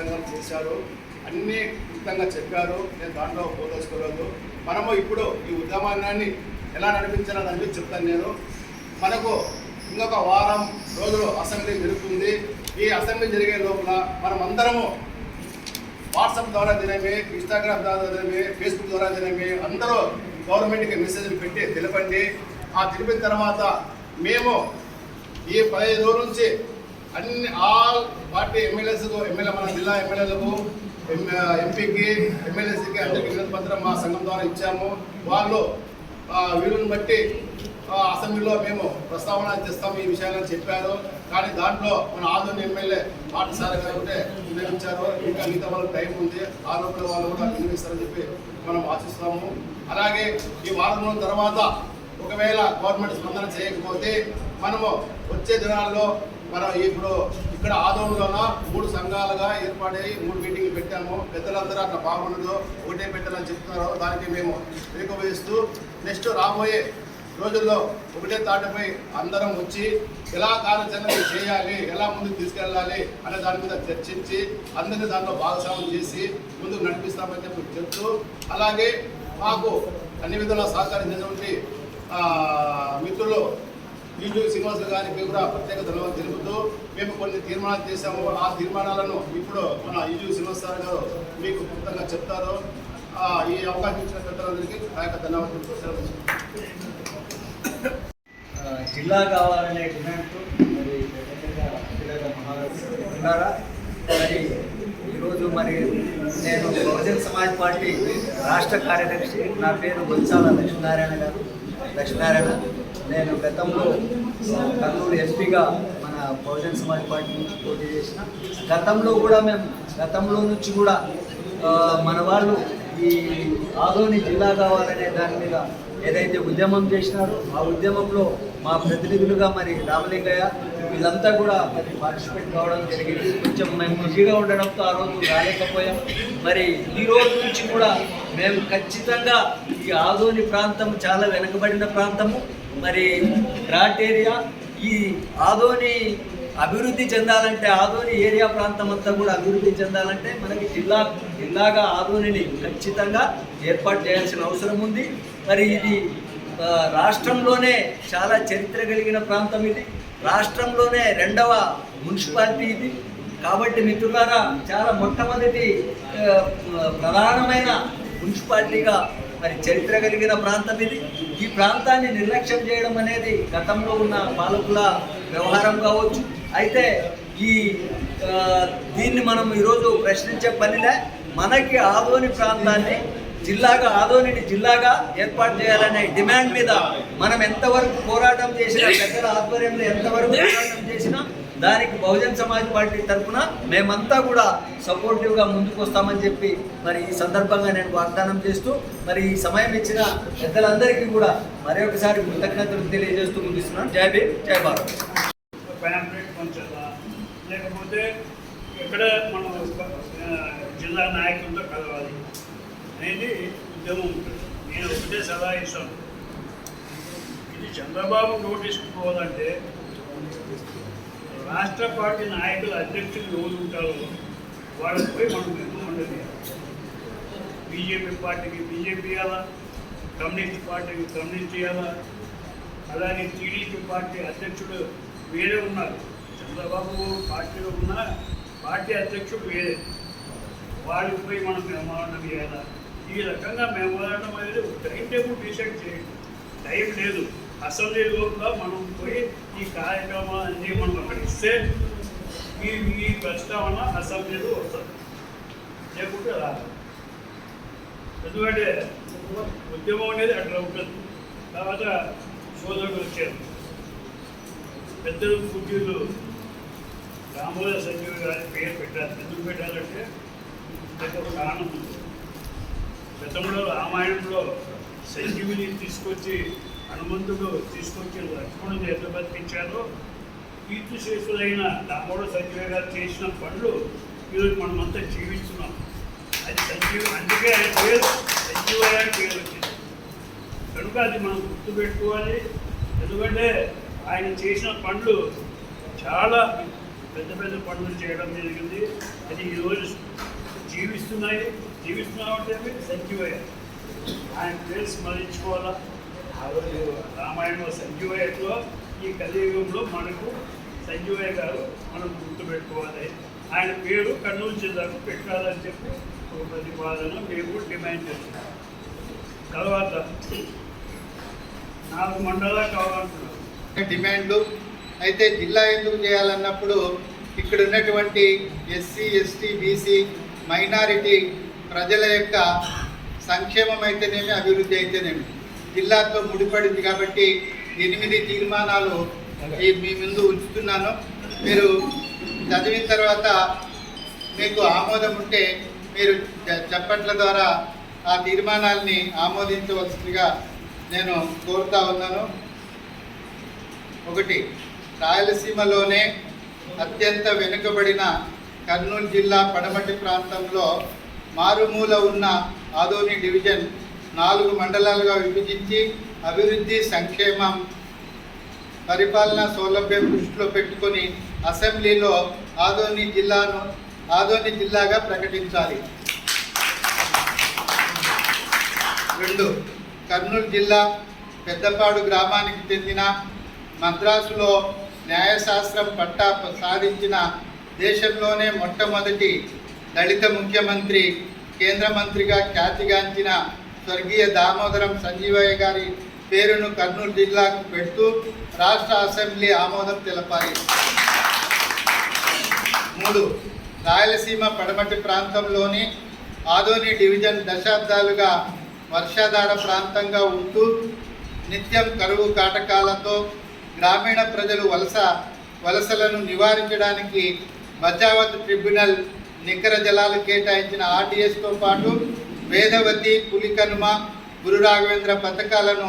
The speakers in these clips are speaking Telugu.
చాలా ప్రసంగాలు చేశారు. అన్నీ క్లుప్తంగా చెప్పారు. నేను దాంట్లో పోదలుచుకోలేదు మనము ఇప్పుడు ఈ ఉద్యమాన్ని ఎలా నడిపించాలని చెప్తాను నేను. మనకు ఇంకొక వారం రోజులు అసెంబ్లీ జరుగుతుంది. ఈ అసెంబ్లీ జరిగే లోపల మనం అందరము వాట్సాప్ ద్వారా తినమే ఇన్స్టాగ్రామ్ ద్వారా తినమే ఫేస్బుక్ ద్వారా తినమే అందరూ గవర్నమెంట్కి మెసేజ్లు పెట్టి తెలపండి. ఆ తెలిపిన తర్వాత మేము ఈ పదిహేను రోజుల నుంచి అన్ని ఆల్ పార్టీ ఎమ్మెల్యేస్కు ఎమ్మెల్యే మన జిల్లా ఎమ్మెల్యేలకు ఎంపీకి ఎమ్మెల్యేసీకి అందరికీ వినతి పత్రం మా సంఘం ద్వారా ఇచ్చాము. వాళ్ళు ఆ, బట్టి అసెంబ్లీలో మేము ప్రస్తావన చేస్తాము ఈ విషయాలను చెప్పారు. కానీ దాంట్లో మన ఆధునిక ఎమ్మెల్యే పాఠశాల గారు ఉంటే వినియోగించారు ఇంకా మిగతా వాళ్ళకి టైం ఉంది. ఆరోపణ వాళ్ళు కూడా వినియోగిస్తారని చెప్పి మనం ఆశిస్తాము. అలాగే ఈ వారం తర్వాత ఒకవేళ గవర్నమెంట్ స్పందన చేయకపోతే మనము వచ్చే దినాల్లో మనం ఇప్పుడు ఇక్కడ ఆదోళన మూడు సంఘాలుగా ఏర్పాటై మూడు మీటింగ్లు పెట్టాము. పెద్దలందరూ అట్లా బాగుండదు. ఒకటే పెట్టాలని చెప్తున్నారు. దానికి మేము ఏకవేస్తూ నెక్స్ట్ రాబోయే రోజుల్లో ఒకటే తాటపై అందరం వచ్చి ఎలా కార్యాచరణ చేయాలి ఎలా ముందుకు తీసుకెళ్ళాలి అనే దాని మీద చర్చించి అందరినీ దాంట్లో భాగస్వామ్యం చేసి ముందుకు నడిపిస్తామని చెప్పి చెప్తూ అలాగే మాకు అన్ని విధాలా సహకరించినటువంటి మిత్రులు ఈజు శ్రీనివాస గారికి కూడా ప్రత్యేక ధన్యవాదాలు తెలుపుతూ మేము కొన్ని తీర్మానాలు చేశాము. ఆ తీర్మానాలను ఇప్పుడు మన ఈజు శ్రీనివాస సార్ గారు మీకు క్లుప్తంగా చెప్తారు. ఈ అవకాశం ఇచ్చిన పెద్దలందరికీ ఆ యొక్క ధన్యవాదాలు సెలవు జిల్లా కావాలనే డిమాండ్తో మరి ఉన్నారా? మరి ఈరోజు మరి నేను బహుజన్ సమాజ్ పార్టీ రాష్ట్ర కార్యదర్శి నా పేరు బొత్సాల లక్ష్మీనారాయణ గారు. లక్ష్మీనారాయణ నేను గతంలో కర్నూలు ఎస్పీగా మన బహుజన్ సమాజ్ పార్టీ నుంచి పోటీ చేసిన గతంలో కూడా మేము గతంలో నుంచి కూడా మన వాళ్ళు ఈ ఆదోని జిల్లా కావాలనే దాని మీద ఏదైతే ఉద్యమం చేసినారో ఆ ఉద్యమంలో మా ప్రతినిధులుగా మరి రామలింగయ్య వీళ్ళంతా కూడా మరి పార్టిసిపేట్ కావడం జరిగింది. కొంచెం మేము బిజీగా ఉండడంతో ఆ రోజు రాలేకపోయాం. మరి ఈ రోజు నుంచి కూడా మేము ఖచ్చితంగా ఈ ఆదోని ప్రాంతం చాలా వెనుకబడిన ప్రాంతము. మరి ఘాట్ ఏరియా ఈ ఆదోని అభివృద్ధి చెందాలంటే ఆదోని ఏరియా ప్రాంతం అంతా కూడా అభివృద్ధి చెందాలంటే మనకి జిల్లా జిల్లాగా ఆదోనిని ఖచ్చితంగా ఏర్పాటు చేయాల్సిన అవసరం ఉంది. మరి ఇది రాష్ట్రంలోనే చాలా చరిత్ర కలిగిన ప్రాంతం ఇది. రాష్ట్రంలోనే రెండవ మున్సిపాలిటీ ఇది. కాబట్టి మిత్రులారా చాలా మొట్టమొదటి ప్రధానమైన మున్సిపాలిటీగా మరి చరిత్ర కలిగిన ప్రాంతం ఇది. ఈ ప్రాంతాన్ని నిర్లక్ష్యం చేయడం అనేది గతంలో ఉన్న పాలకుల వ్యవహారం కావచ్చు. అయితే ఈ దీన్ని మనం ఈరోజు ప్రశ్నించే పనిలే. మనకి ఆదోని ప్రాంతాన్ని జిల్లాగా ఆదోనిని జిల్లాగా ఏర్పాటు చేయాలనే డిమాండ్ మీద మనం ఎంతవరకు పోరాటం చేసినా పెద్దల ఆధ్వర్యంలో ఎంతవరకు పోరాటం చేసినా దానికి బహుజన్ సమాజ్ పార్టీ తరఫున మేమంతా కూడా సపోర్టివ్గా ముందుకు వస్తామని చెప్పి మరి ఈ సందర్భంగా నేను వాగ్దానం చేస్తూ మరి ఈ సమయం ఇచ్చిన పెద్దలందరికీ కూడా మరొకసారి కృతజ్ఞతలు తెలియజేస్తూ ముగిస్తున్నాను. జై భీమ్ జై భారత్. లేకపోతే ఎక్కడ మనం జిల్లా నాయకులతో కలవాలి. అనేది ఉద్యమం ఉంటుంది. నేను ఒకటే సలహా ఇస్తాను. ఇది చంద్రబాబు నోటీస్కి పోవాలంటే రాష్ట్ర పార్టీ నాయకులు అధ్యక్షులు ఎవరు ఉంటారో వాళ్ళకి పోయి మనం రికమెండ్ బీజేపీ పార్టీకి బీజేపీ ఇవ్వాలా? కమ్యూనిస్ట్ పార్టీకి కమ్యూనిస్ట్ ఇవ్వాలా? అలాగే టీడీపీ పార్టీ అధ్యక్షుడు వేరే ఉన్నారు. చంద్రబాబు పార్టీలో ఉన్న పార్టీ అధ్యక్షుడు వేరే. వాళ్ళకి పోయి మనం మెమోరాండం చేయాలా? ఈ రకంగా మేము మెమోరాండం అనేది ఒక టైం టేబుల్ డిసైడ్ చేయండి. టైం లేదు. అసెంబ్లీ కూడా మనం పోయి ఈ కార్యక్రమాలన్నీ మనం అక్కడికి ఇస్తే మీ మీ ప్రస్తావన అసెంబ్లీలో వస్తుంది లేకుంటే రాదు. ఎందుకంటే ఉద్యమం అనేది అట్లా ఉంటుంది. తర్వాత సోదరుడు వచ్చారు పెద్దలు పూజలు రామోద సంజీవ్ గారి పేరు పెట్టారు. ఎందుకు పెట్టాలంటే ఒక కారణం ఉంది. గతంలో రామాయణంలో సంజీవిని తీసుకొచ్చి హనుమంతుడు తీసుకొచ్చి లక్ష్మణుడు ఎట్లా బతికించారో కీర్తిశేషులైన రామోడ సంజీవ గారు చేసిన పనులు ఈరోజు మనమంతా జీవిస్తున్నాం. అది సంజీవ అందుకే ఆయన పేరు సంజీవయ్య అని పేరు వచ్చింది. కనుక అది మనం గుర్తుపెట్టుకోవాలి. ఎందుకంటే ఆయన చేసిన పనులు చాలా పెద్ద పెద్ద పనులు చేయడం జరిగింది. అది ఈరోజు జీవిస్తున్నాయి. జీవిస్తున్నాం అంటే సంజీవయ్య ఆయన పేరు స్మరించుకోవాలా? రామాయణంలో సంజీవయ్యలో ఈ కలియుగంలో మనకు సంజీవయ్య గారు మనం గుర్తుపెట్టుకోవాలి. ఆయన పేరు కర్నూలు జిల్లాకు పెట్టాలని చెప్పి ఒక ప్రతిపాదన మేము డిమాండ్ చేస్తున్నాం. తర్వాత నాలుగు మండలాలు కావాలంటున్నారు. డిమాండ్లు అయితే జిల్లా ఎందుకు చేయాలన్నప్పుడు ఇక్కడ ఉన్నటువంటి ఎస్సీ ఎస్టీ బీసీ మైనారిటీ ప్రజల యొక్క సంక్షేమం అయితేనేమి అభివృద్ధి అయితేనేమి. జిల్లాతో ముడిపడింది కాబట్టి ఎనిమిది తీర్మానాలు మీ ముందు ఉంచుతున్నాను. మీరు చదివిన తర్వాత మీకు ఆమోదం ఉంటే మీరు చెప్పట్ల చప్పట్ల ద్వారా ఆ తీర్మానాల్ని ఆమోదించవలసిందిగా నేను కోరుతా ఉన్నాను. ఒకటి రాయలసీమలోనే అత్యంత వెనుకబడిన కర్నూలు జిల్లా పడమటి ప్రాంతంలో మారుమూల ఉన్న ఆదోని డివిజన్ నాలుగు మండలాలుగా విభజించి అభివృద్ధి సంక్షేమం పరిపాలన సౌలభ్యం దృష్టిలో పెట్టుకొని అసెంబ్లీలో ఆదోని జిల్లాను ఆదోని జిల్లాగా ప్రకటించాలి. రెండు కర్నూలు జిల్లా పెద్దపాడు గ్రామానికి చెందిన మద్రాసులో న్యాయశాస్త్రం పట్టా సాధించిన దేశంలోనే మొట్టమొదటి దళిత ముఖ్యమంత్రి కేంద్ర మంత్రిగా ఖ్యాతిగాంచిన స్వర్గీయ దామోదరం సంజీవయ్య గారి పేరును కర్నూలు జిల్లాకు పెడుతూ రాష్ట్ర అసెంబ్లీ ఆమోదం తెలపాలి. మూడు రాయలసీమ పడమటి ప్రాంతంలోని ఆదోని డివిజన్ దశాబ్దాలుగా వర్షాధార ప్రాంతంగా ఉంటూ నిత్యం కరువు కాటకాలతో గ్రామీణ ప్రజలు వలస వలసలను నివారించడానికి బచావత్ ట్రిబ్యునల్ నికర జలాలు కేటాయించిన ఆర్డీఎస్తో పాటు వేదవతి పులికనుమ గురు రాఘవేంద్ర పథకాలను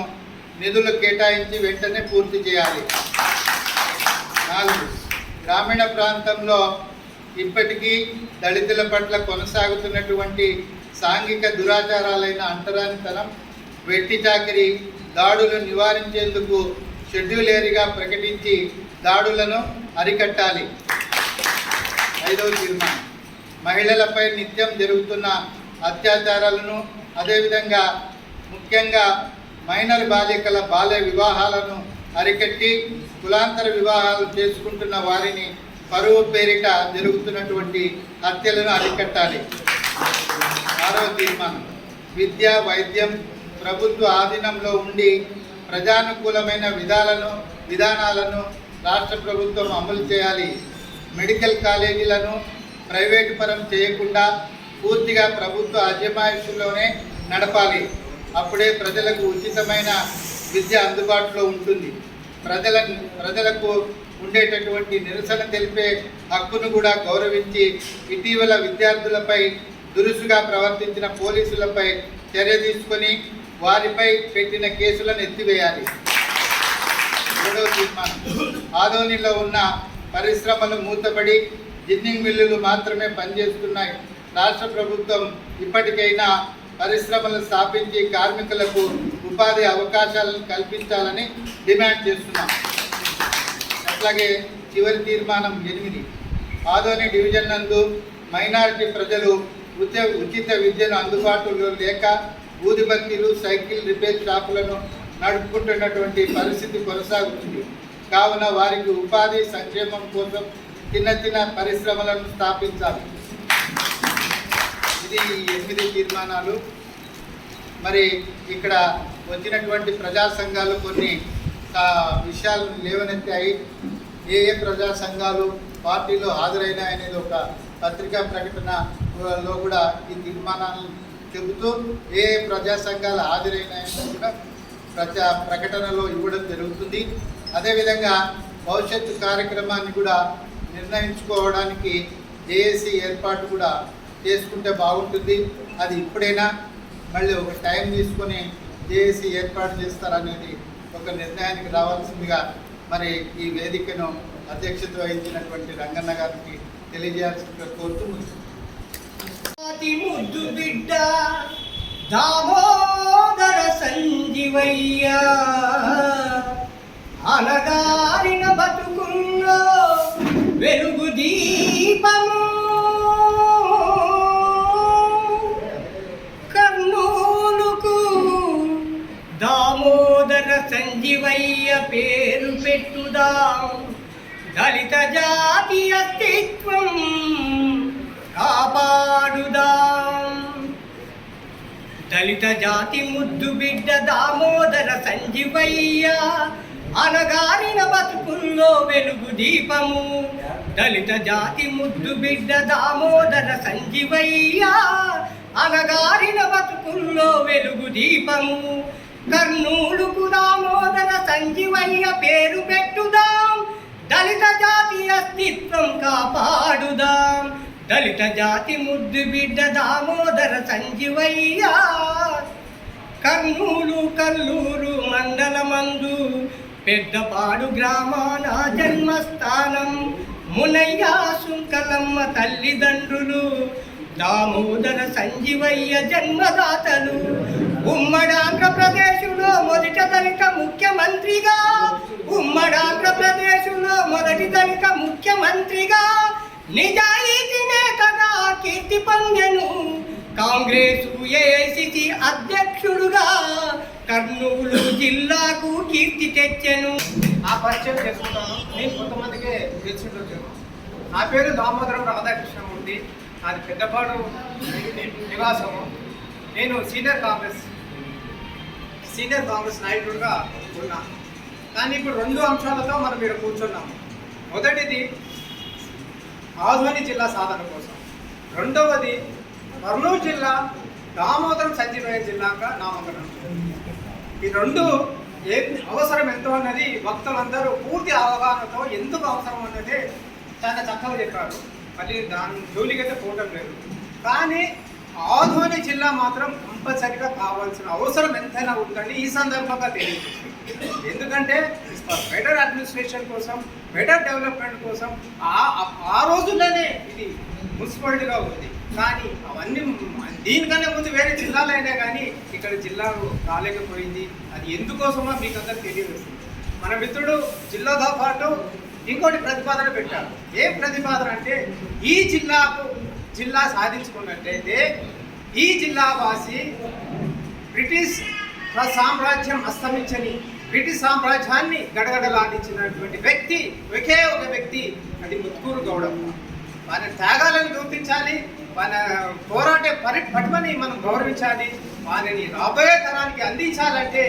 నిధులు కేటాయించి వెంటనే పూర్తి చేయాలి. నాలుగు గ్రామీణ ప్రాంతంలో ఇప్పటికీ దళితుల పట్ల కొనసాగుతున్నటువంటి సాంఘిక దురాచారాలైన అంటరానితనం వెట్టి చాకిరి దాడులు నివారించేందుకు షెడ్యూల్ ఏరిగా ప్రకటించి దాడులను అరికట్టాలి. ఐదవ తీర్మానం. మహిళలపై నిత్యం జరుగుతున్న అత్యాచారాలను అదేవిధంగా ముఖ్యంగా మైనర్ బాలికల బాల్య వివాహాలను అరికట్టి కులాంతర వివాహాలు చేసుకుంటున్న వారిని పరువు పేరిట జరుగుతున్నటువంటి హత్యలను అరికట్టాలి. ఆరో తీర్మానం. విద్య వైద్యం ప్రభుత్వ ఆధీనంలో ఉండి ప్రజానుకూలమైన విధాలను విధానాలను రాష్ట్ర ప్రభుత్వం అమలు చేయాలి. మెడికల్ కాలేజీలను ప్రైవేటు పరం చేయకుండా పూర్తిగా ప్రభుత్వ అజమాయిషుల్లోనే నడపాలి. అప్పుడే ప్రజలకు ఉచితమైన విద్య అందుబాటులో ఉంటుంది. ప్రజల ప్రజలకు ఉండేటటువంటి నిరసన తెలిపే హక్కును కూడా గౌరవించి ఇటీవల విద్యార్థులపై దురుసుగా ప్రవర్తించిన పోలీసులపై చర్య తీసుకొని వారిపై పెట్టిన కేసులను ఎత్తివేయాలి. మూడవ తీర్మానం. ఆదోనిలో ఉన్న పరిశ్రమలు మూతపడి గిన్నింగ్ మిల్లులు మాత్రమే పనిచేస్తున్నాయి. రాష్ట్ర ప్రభుత్వం ఇప్పటికైనా పరిశ్రమలు స్థాపించి కార్మికులకు ఉపాధి అవకాశాలను కల్పించాలని డిమాండ్ చేస్తున్నాం. అట్లాగే చివరి తీర్మానం ఎనిమిది. ఆదోని డివిజన్ నందు మైనారిటీ ప్రజలు ఉచిత ఉచిత విద్యను అందుబాటులో లేక ఊదిబత్తీలు సైకిల్ రిపేర్ షాపులను నడుపుకుంటున్నటువంటి పరిస్థితి కొనసాగుతుంది. కావున వారికి ఉపాధి సంక్షేమం కోసం చిన్న చిన్న పరిశ్రమలను స్థాపించాలి. ఇది ఎనిమిది తీర్మానాలు. మరి ఇక్కడ వచ్చినటువంటి ప్రజా సంఘాలు కొన్ని విషయాలు లేవనెత్తాయి. ఏ ఏ ప్రజా సంఘాలు పార్టీలో హాజరైనాయి అనేది ఒక పత్రికా ప్రకటనలో కూడా ఈ తీర్మానాలను చెబుతూ ఏ ఏ ప్రజా సంఘాలు హాజరైనాయని కూడా ప్రజా ప్రకటనలో ఇవ్వడం జరుగుతుంది. అదేవిధంగా భవిష్యత్తు కార్యక్రమాన్ని కూడా నిర్ణయించుకోవడానికి జేఏసీ ఏర్పాటు కూడా చేసుకుంటే బాగుంటుంది. అది ఇప్పుడైనా మళ్ళీ ఒక టైం తీసుకొని జేఏసీ ఏర్పాటు చేస్తారనేది ఒక నిర్ణయానికి రావాల్సిందిగా మరి ఈ వేదికను అధ్యక్షత వహించినటువంటి రంగన్న గారికి తెలియజేయాల్సిందిగా కోరుతూ ముద్దు బిడ్డ దామోదర సంజీవయ్య అలగారిన బతుకు వెలుగు దీపము. కర్నూలుకు దామోదర సంజీవయ్య పేరు పెట్టుదాం. దళిత జాతి అస్తిత్వం కాపాడుదాం. దళిత జాతి ముద్దు బిడ్డ దామోదర సంజీవయ్య అనగారిన బతుకుల్లో వెలుగు దీపము. దళిత జాతి ముద్దు బిడ్డ దామోదర సంజీవయ్య అనగారిన బతుకుల్లో వెలుగు దీపము. కర్నూలుకు దామోదర సంజీవయ్య పేరు పెట్టుదాం దళిత జాతి అస్తిత్వం కాపాడుదాం. దళిత జాతి ముద్దు బిడ్డ దామోదర సంజీవయ్య కర్నూలు కల్లూరు మండలమందు పెద్దపాడు గ్రామాన జన్మస్థానం. మునయ్య సుంకలమ్మ తల్లిదండ్రులు దామోదర సంజీవయ్య జన్మదాతలు ఉమ్మడి ఆంధ్రప్రదేశ్లో మొదట దళిత ముఖ్యమంత్రిగా ఉమ్మడి ఆంధ్రప్రదేశ్లో మొదటి దళిత ముఖ్యమంత్రిగా నిజాయితీ నేతగా కీర్తి పొందెను కాంగ్రెస్ ఏఐసిసి అధ్యక్షుడుగా కర్నూలు జిల్లాకు కీర్తి తెచ్చెను. ఆ పరిచయం చేసుకుంటాను. నేను కొంతమందికి తెలిసిండొచ్చాను నా పేరు దామోదరం రాధాకృష్ణమూర్తి. నాది పెద్దపాడు నివాసము. నేను సీనియర్ కాంగ్రెస్ సీనియర్ కాంగ్రెస్ నాయకుడుగా ఉన్నా. కానీ ఇప్పుడు రెండు అంశాలతో మనం మీరు కూర్చున్నాము మొదటిది ఆధ్వని జిల్లా సాధన కోసం. రెండవది కర్నూలు జిల్లా దామోదరం సంజీవయ్య జిల్లాగా నామకరణం. ఈ రెండు ఏ అవసరం ఎంతో అన్నది భక్తులందరూ పూర్తి అవగాహనతో ఎందుకు అవసరం అన్నది చాలా చక్కగా చెప్పారు. మళ్ళీ దాని జోలికైతే పోవటం లేదు. కానీ ఆధోని జిల్లా మాత్రం కంపల్సరిగా కావాల్సిన అవసరం ఎంతైనా ఉందని ఈ సందర్భంగా తెలియదు ఎందుకంటే బెటర్ అడ్మినిస్ట్రేషన్ కోసం బెటర్ డెవలప్మెంట్ కోసం ఆ ఆ- ఆ రోజుల్లోనే ఇది మున్సిపాలిటీగా ఉంది. కానీ అవన్నీ దీనికన్నా ముందు వేరే జిల్లాలో అయినా కానీ ఇక్కడ జిల్లా రాలేకపోయింది. అది ఎందుకోసమో మీకు అందరికి తెలియదు. మన మిత్రుడు జిల్లాతో పాటు ఇంకోటి ప్రతిపాదన పెట్టారు. ఏ ప్రతిపాదన అంటే ఈ జిల్లాకు జిల్లా సాధించుకున్నట్లయితే ఈ జిల్లా వాసి బ్రిటిష్ సామ్రాజ్యం అస్తమించని బ్రిటిష్ సామ్రాజ్యాన్ని గడగడలాడించినటువంటి వ్యక్తి ఒకే ఒక వ్యక్తి అది ముత్కూరు గౌడమ్మ. మన త్యాగాలను గుర్తించాలి మన పోరాటే పరి పట్టుమని మనం గౌరవించాలి. వారిని రాబోయే తరానికి అందించాలంటే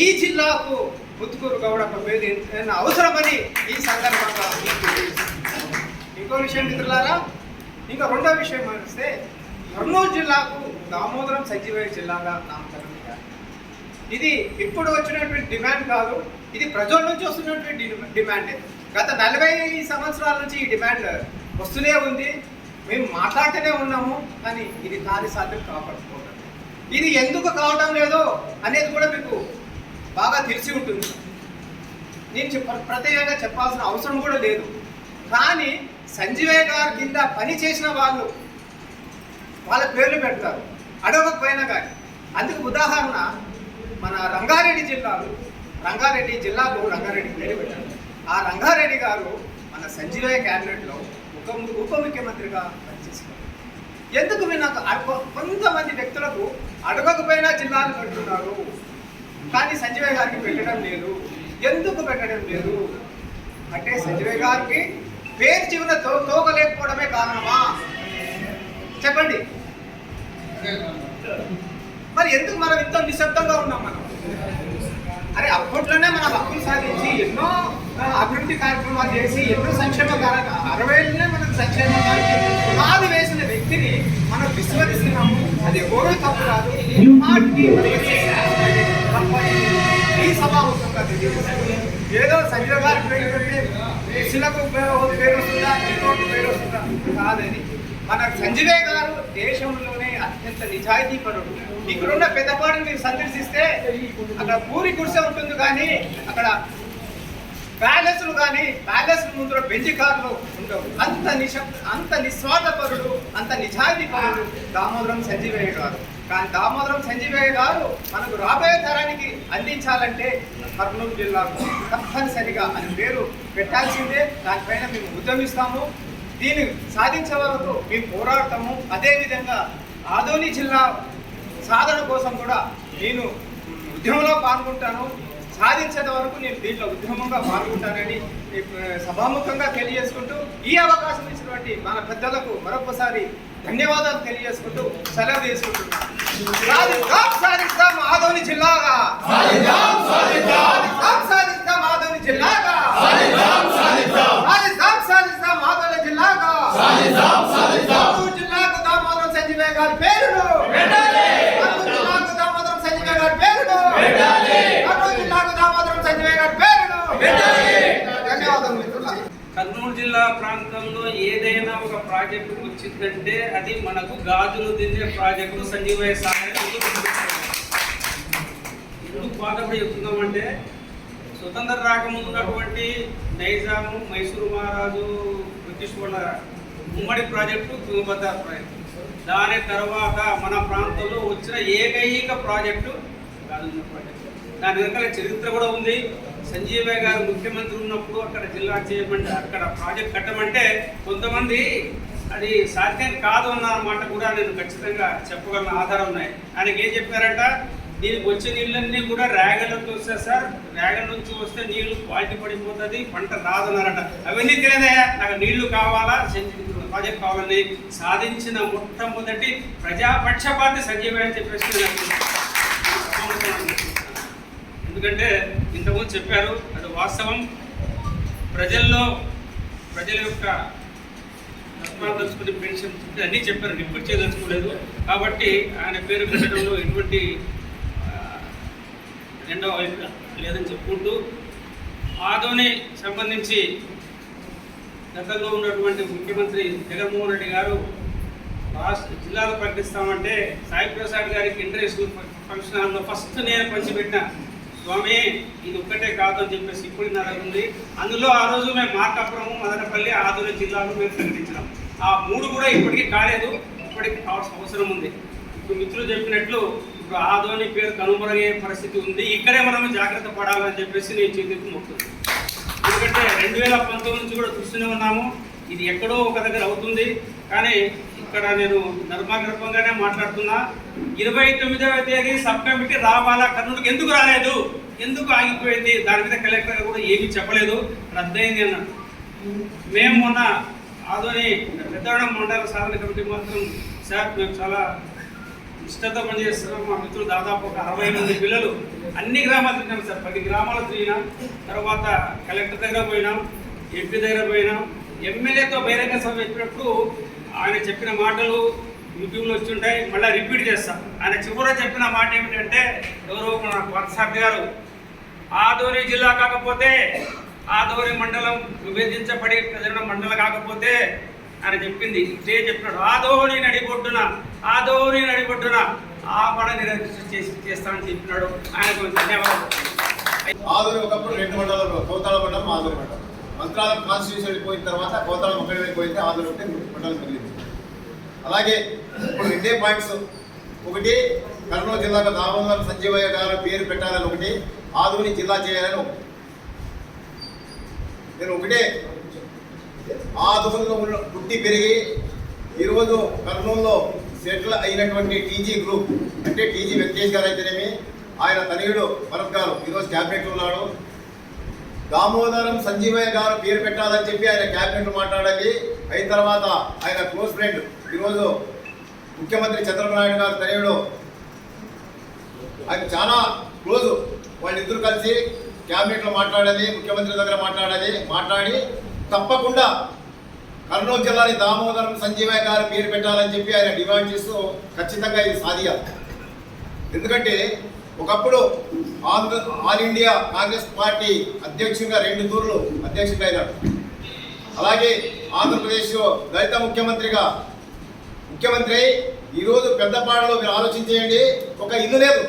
ఈ జిల్లాకు ముత్తుకూరు గౌడ పేరు అవసరమని ఈ సందర్భంగా ఇంకో విషయం మిత్రులారా ఇంకా రెండో విషయం వస్తే కర్నూలు జిల్లాకు దామోదరం సజీవయ్య జిల్లాగా నామకరణం ఇది ఇప్పుడు వచ్చినటువంటి డిమాండ్ కాదు ఇది ప్రజల నుంచి వస్తున్నటువంటి డిమాండ్ డిమాండే. గత నలభై సంవత్సరాల నుంచి ఈ డిమాండ్ వస్తూనే ఉంది. మేము మాట్లాడుతూనే ఉన్నాము కానీ ఇది కార్యసాధ్యం కాపాడుకోవడం ఇది ఎందుకు కావటం లేదో అనేది కూడా మీకు బాగా తెలిసి ఉంటుంది. నేను చెప్ప ప్రత్యేకంగా చెప్పాల్సిన అవసరం కూడా లేదు. కానీ సంజీవయ్య గారి కింద పని చేసిన వాళ్ళు వాళ్ళ పేర్లు పెడతారు. అడగకపోయినా కానీ. అందుకు ఉదాహరణ మన రంగారెడ్డి జిల్లాలో రంగారెడ్డి జిల్లాలో రంగారెడ్డి పేరు పెట్టారు. ఆ రంగారెడ్డి గారు మన సంజీవయ్య క్యాబినెట్లో ఉప ఉప ముఖ్యమంత్రిగా పనిచేశారు ఎందుకు మీరు నాకు అడగ- కొంతమంది వ్యక్తులకు అడగకపోయినా జిల్లాలు పెడుతున్నారు కానీ సంజయ్ గారికి పెట్టడం లేదు. ఎందుకు పెట్టడం లేదు? అంటే సంజయ్ గారికి పేరు చివర తో తోకలేకపోవడమే కారణమా? చెప్పండి. మరి ఎందుకు మనం ఇంత నిశ్శబ్దంగా ఉన్నాం మనం? అరే అప్పట్లోనే మన హక్కులు సాధించి ఎన్నో అభివృద్ధి కార్యక్రమాలు చేసి ఎన్నో సంక్షేమ కార్య- ఏళ్ళనే మనకు సంక్షేమ కార్యక్రమం పునాది వేసిన వ్యక్తిని మనం విస్మరిస్తున్నాము అది ఎవరో తప్పు కాదు. ఈ సభాముఖంగా ఏదో సంజయ్ గారి పేరు శిలకు పేరు పేరు వస్తుందా ఇంకోటి పేరు వస్తుందా? కాదని మన సంజయ్ గారు దేశంలోనే అత్యంత నిజాయితీ పరుడు ఇక్కడున్న పెద్దపాటిని మీరు సందర్శిస్తే అక్కడ పూరి గుడిసె ఉంటుంది కానీ అక్కడ ప్యాలెస్లు కానీ ప్యాలెస్ ముందు బెంచ్ కార్లు ఉండవు. అంత నిశబ్ అంత నిస్వార్థపరుడు అంత నిజాయితీ పరుడు దామోదరం సంజీవయ్య గారు. కానీ దామోదరం సంజీవయ్య గారు మనకు రాబోయే తరానికి అందించాలంటే కర్నూలు జిల్లాకు తప్పనిసరిగా అని పేరు పెట్టాల్సిందే. దానిపైన మేము ఉద్యమిస్తాము. దీన్ని సాధించే వరకు మేము పోరాడతాము అదేవిధంగా ఆదోని జిల్లా సాధన కోసం కూడా నేను ఉద్యమంలో పాల్గొంటాను. సాధించేంత వరకు నేను దీంట్లో ఉద్యమంగా పాల్గొంటానని సభాముఖంగా తెలియజేసుకుంటూ ఈ అవకాశం ఇచ్చినటువంటి మన పెద్దలకు మరొకసారి ధన్యవాదాలు తెలియజేసుకుంటూ సెలవు తీసుకుంటున్నాను. ఆదోని జిల్లాగా. ఆదోని జిల్లాగా కర్నూలు జిల్లాకు దామోదరం సంజీవయ్య గారి పేరును కర్నూలు జిల్లాకు దామోదరం సంజీవయ్య గారి పేరును కర్నూలు జిల్లాకు దామోదరం సంజీవయ్య గారి పేరును ధన్యవాదాలు మిత్రులారా కర్నూలు జిల్లా ప్రాంతంలో ఏదైనా ఒక ప్రాజెక్టు వచ్చిందంటే అది మనకు గాజులు దిండే ప్రాజెక్టు సంజీవయ్య సాగర్ ఎందుకు బాధపడి చెప్తున్నామంటే స్వతంత్ర రాకముందు ఉన్నటువంటి నైజాము మైసూరు మహారాజు బ్రిటిష్ వాళ్ళ ఉమ్మడి ప్రాజెక్టు తుంగభద్ర ప్రాజెక్టు. దాని తర్వాత మన ప్రాంతంలో వచ్చిన ఏకైక ప్రాజెక్టు గాజుల ప్రాజెక్టు. దాని వెనకాల చరిత్ర కూడా ఉంది. సంజీవయ్య గారు ముఖ్యమంత్రి ఉన్నప్పుడు అక్కడ జిల్లా చేయమంటే అక్కడ ప్రాజెక్ట్ కట్టమంటే కొంతమంది అది సాధ్యం కాదు అన్న మాట కూడా నేను ఖచ్చితంగా చెప్పగలను ఆధారం ఉన్నాయి. ఆయనకి ఏం చెప్పారంట? దీనికి వచ్చే నీళ్ళన్నీ కూడా రేగలతో వస్తాయి సార్. రేగల నుంచి వస్తే నీళ్ళు క్వాలిటీ పడిపోతుంది పంట రాదన్నారట. అవన్నీ తెలియదయా నాకు నీళ్ళు కావాలా? ప్రాజెక్ట్ కావాలని సాధించిన మొట్టమొదటి ప్రజాపక్షపాతి సంజీవయ్య అని చెప్పేసి నేను ఎందుకంటే ఇంతకుముందు చెప్పారు అది వాస్తవం. ప్రజల్లో ప్రజల యొక్క కష్టాలు తెలుసుకుని పెన్షన్ అన్నీ చెప్పారు. రిపీట్ చేయదలుచుకోలేదు. కాబట్టి ఆయన పేరు పెట్టడంలో ఎటువంటి రెండవ వైపు లేదని చెప్పుకుంటూ ఆదోని సంబంధించి గతంలో ఉన్నటువంటి ముఖ్యమంత్రి జగన్మోహన్ రెడ్డి గారు రాష్ట్ర జిల్లాలో ప్రకటిస్తామంటే సాయి ప్రసాద్ గారికి ఇంటర్ స్కూల్ ఫంక్షన్ హాల్లో ఫస్ట్ నేను పంచిపెట్టిన స్వామి ఇది ఒక్కటే కాదు అని చెప్పేసి ఇప్పుడు నడుగుంది ఉంది. అందులో ఆ రోజు మేము మార్కాపురము మదనపల్లి ఆదోని జిల్లాలో మేము ప్రకటించినాం. ఆ మూడు కూడా ఇప్పటికీ కాలేదు. ఇప్పటికి కావాల్సిన అవసరం ఉంది. ఇప్పుడు మిత్రులు చెప్పినట్లు ఇప్పుడు ఆదోని పేరు కనుమరుగే పరిస్థితి ఉంది. ఇక్కడే మనం జాగ్రత్త పడాలని చెప్పేసి నేను చేతికి మొక్కుతుంది ఎందుకంటే రెండు వేల పంతొమ్మిది నుంచి కూడా చూస్తూనే ఉన్నాము. ఇది ఎక్కడో ఒక దగ్గర అవుతుంది. కానీ ఇక్కడ నేను నర్మాగర్భంగానే మాట్లాడుతున్నా. ఇరవై తొమ్మిదవ తేదీ సబ్ కమిటీ రావాలా కర్నూలుకి ఎందుకు రాలేదు? ఎందుకు ఆగిపోయింది? దాని మీద కలెక్టర్ కూడా ఏమీ చెప్పలేదు. రద్దయింది అన్నాడు మేము మొన్న ఆదోని పెద్దవడం మండల సాధన కమిటీ మాత్రం సార్ మేము చాలా నిష్ఠతో పనిచేస్తున్నాం. మా మిత్రులు దాదాపు ఒక అరవై మంది పిల్లలు. అన్ని గ్రామాలు తిరిగినాం సార్. పది గ్రామాలు తిరిగినాం. తర్వాత కలెక్టర్ దగ్గర పోయినాం ఎంపీ దగ్గర పోయినాం. ఎమ్మెల్యేతో బహిరంగ సభ చెప్పినప్పుడు ఆయన చెప్పిన మాటలు యూట్యూబ్లో వచ్చి ఉంటాయి మళ్ళీ రిపీట్ చేస్తాం. ఆయన చివర చెప్పిన మాట ఏమిటంటే ఎవరో మన వాట్సాప్ గారు ఆదోని జిల్లా కాకపోతే ఆదోని మండలం విభజించబడి ప్రజల మండలం కాకపోతే ఆయన చెప్పింది. ఇదే చెప్పినాడు ఆదోని నడిబొడ్డున ఆదోని నడిబొడ్డున ఆ పడ నిరక్ష చేసి చేస్తానని చెప్పినాడు. ఆయనకు ధన్యవాదాలు. ఆదూరి ఒకప్పుడు రెండు మండలాలు కోతాల మండలం ఆదూరి మండలం. మంత్రాల కాన్స్టిట్యూషన్ వెళ్ళిపోయిన తర్వాత కోతాళం ఒక్కడి వెళ్ళిపోయింది ఆంధ్ర ఒకటి మండలం మిగిలింది అలాగే ఇప్పుడు రెండే పాయింట్స్. ఒకటి కర్నూలు జిల్లాకు దామోదరం సంజీవయ్య గారు పేరు పెట్టాలని ఒకటి ఆధుని జిల్లా చేయాలని ఒకటి. నేను ఒకటే. ఆదూరులో ఉన్న పుట్టి పెరిగి ఈరోజు కర్నూలులో సెటిల్ అయినటువంటి టీజీ గ్రూప్ అంటే టీజీ వెంకటేష్ గారు అయితేనేమి ఆయన తనయుడు భరత్ గారు. ఈరోజు క్యాబినెట్లో ఉన్నాడు. దామోదరం సంజీవయ్య గారు పేరు పెట్టాలని చెప్పి ఆయన క్యాబినెట్ మాట్లాడాలి. అయిన తర్వాత ఆయన క్లోజ్ ఫ్రెండ్. ఈరోజు ముఖ్యమంత్రి చంద్రబాబు నాయుడు గారు తనయుడు. ఆయన చాలా క్లోజ్. వాళ్ళిద్దరు కలిసి క్యాబినెట్లో మాట్లాడాలి ముఖ్యమంత్రి దగ్గర మాట్లాడాలి. మాట్లాడి తప్పకుండా కర్నూలు జిల్లాని దామోదరం సంజీవయ్య గారు పేరు పెట్టాలని చెప్పి ఆయన డిమాండ్ చేస్తూ ఖచ్చితంగా ఇది సాధియాలి. ఎందుకంటే ఒకప్పుడు Andhra all India Congress party అధ్యక్షుడిగా రెండు తూర్లు అధ్యక్షుడైనాడు. అలాగే ఆంధ్రప్రదేశ్ దళిత ముఖ్యమంత్రిగా ముఖ్యమంత్రి ఈరోజు పెద్దపాడలో మీరు ఆలోచించేయండి ఒక ఇల్లు లేదు.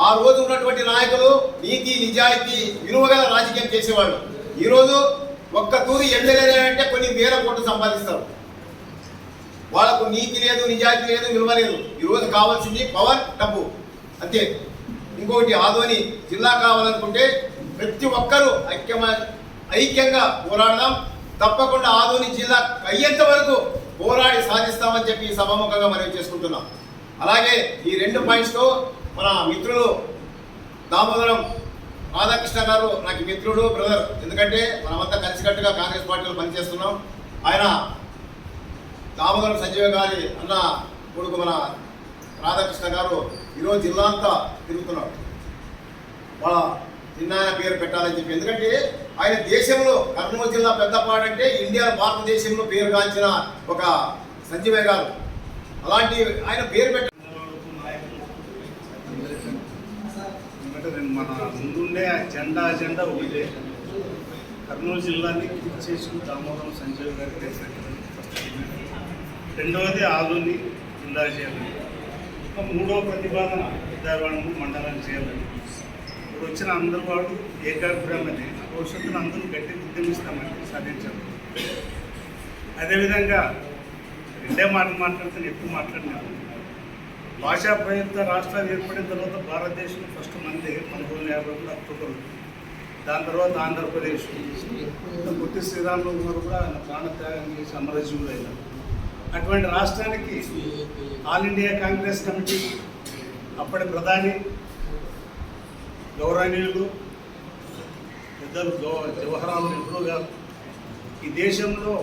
ఆ రోజు ఉన్నటువంటి నాయకులు నీతి నిజాయితీ విలువగల రాజకీయం చేసేవాళ్ళు. ఈరోజు ఒక్క తూరి ఎమ్మెల్యే అంటే కొన్ని వేల కోట్లు సంపాదిస్తారు. వాళ్ళకు నీతి లేదు నిజాయితీ లేదు విలువ లేదు. ఈరోజు కావాల్సింది పవర్ డబ్బు. అంతే. ఇంకొకటి ఆదోని జిల్లా కావాలనుకుంటే ప్రతి ఒక్కరూ ఐక్యమ ఐక్యంగా పోరాడదాం. తప్పకుండా ఆదోని జిల్లా అయ్యేంత వరకు పోరాడి సాధిస్తామని చెప్పి సభాముఖంగా మనం చేసుకుంటున్నాం. అలాగే ఈ రెండు పాయింట్స్తో మన మిత్రులు దామోదరం రాధాకృష్ణ గారు నాకు మిత్రుడు బ్రదర్. ఎందుకంటే మనమంతా కలిసికట్టుగా కాంగ్రెస్ పార్టీలో పనిచేస్తున్నాం. ఆయన దామోదరం సంజీవ గారి అన్న కొడుకు మన రాధాకృష్ణ గారు ఈరోజు జిల్లా అంతా తిరుగుతున్నాడు వాళ్ళ చిన్నాయన పేరు పెట్టాలని చెప్పి. ఎందుకంటే ఆయన దేశంలో కర్నూలు జిల్లా పెద్దపాడు అంటే ఇండియా భారతదేశంలో పేరుగాంచిన ఒక సంజీవయ్య గారు. అలాంటి ఆయన పేరు పెట్ట నేను మన ముందుండే జెండా అజెండా ఒకటే. కర్నూలు జిల్లాని క్లిక్ చేసుకుని దామోదరం సంజయ్ గారికి రెండవది ఆదోని జిల్లా చేయాలి మూడవ ప్రతిపాదన విద్యావాడము మండలాన్ని చేయాలని ఇప్పుడు వచ్చిన అందరూ వాడు ఏకాగ్రమని భవిష్యత్తును అందరూ గట్టి ఉద్యమిస్తామని సాధించారు. అదేవిధంగా రెండే మాట మాట్లాడితే ఎక్కువ మాట్లాడినాను భాషా ప్రయుక్త రాష్ట్రాలు ఏర్పడిన తర్వాత భారతదేశం ఫస్ట్ మంది పంతొమ్మిది వందల యాభై ఒకటి అక్టోబర్. దాని తర్వాత ఆంధ్రప్రదేశ్. పొట్టి శ్రీరాములు గారు కూడా ఆయన ప్రాణత్యాగం చేసి అమరజీవులు అయినారు అటువంటి రాష్ట్రానికి ఆల్ ఇండియా కాంగ్రెస్ కమిటీ అప్పటి ప్రధాని గౌరవనీయులు పెద్దలు గౌ జవహర్లాల్ నెహ్రూ గారు ఈ దేశంలో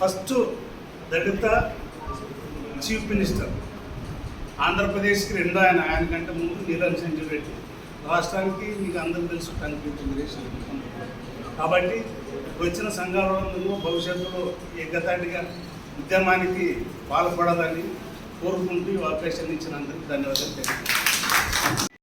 ఫస్ట్ దళిత చీఫ్ మినిస్టర్. ఆంధ్రప్రదేశ్కి రెండో ఆయన ఆయన కంటే ముందు నీలం సంజయ్ రెడ్డి రాష్ట్రానికి మీకు అందరూ తెలుసు కనిపించింది కాబట్టి వచ్చిన సంఘాలలో భవిష్యత్తులో ఏకతాటిగా ఉద్యమానికి పాల్పడాలని కోరుకుంటూ ఈ అవకాశాన్ని ఇచ్చినందుకు ధన్యవాదాలు. తెలియజేస్తున్నాను